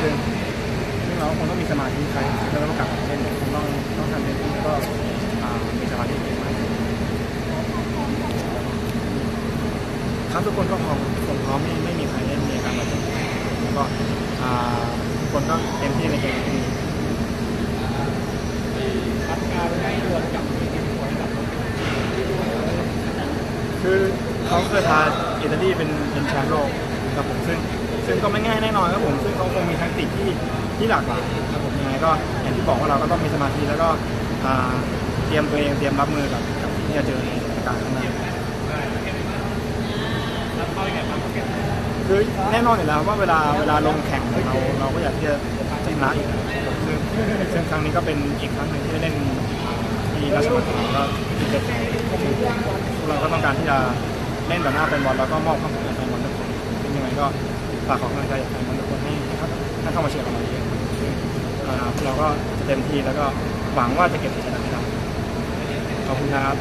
ที่เราคงต้องมีสมาธิใครแล้วต้องกลับมาเล่นนี่ยต้องต้องทำเต็มที่แล้วก็อ่ามีสมาธิเก่งมากครับทุกคนก็พร้อมทุกคนพร้อมไม่ไม่มีใครเล่นมีอาการบาดเจ็บแล้วก็อ่าทุกคนก็เต็มที่ในเกมนี้รับการให้ดวลกับทีมหวยกับคือเขาเคยพาอิตาลีเป็นเป็นแชมป์โลกครับผมซึ่ง ซึ่งก็ไม่ง่ายแน่นอนครับผมซึ่งเขาคงมีแทคติกที่ที่หลากหลายครับผมยังไงก็อย่างที่บอกว่าเราก็ต้องมีสมาธิแล้วก็อ่าเตรียมตัวเองเตรียมรับมือกับกับที่จะเจอในสถานการณ์ข้างหน้าแล้วเขาอย่างไรบ้างเก็บคือแน่นอนอยู่แล้วว่าเวลาเวลาลงแข่งเราเราก็อยากที่จะชนะอีกนะครับซึ่งซึ่งครั้งนี้ก็เป็นอีกครั้งหนึ่งที่ได้เล่นที่ราชมังคลาก็ที่เกิดเราก็ต้องการที่จะเล่นต่อหน้าแฟนบอลแล้วก็มอบความสุขให้แฟนบอลทุกคนซึ่งยังไงก็ ฝากขอกำลังใจจากแฟนบอลทุกคนให้ให้เข้าเข้ามาเชียร์กับเราเยอะซึ่งอ่าพวกเราก็จะเต็มที่แล้วก็หวังว่าจะเก็บชัยชนะให้ได้ขอบคุณครับ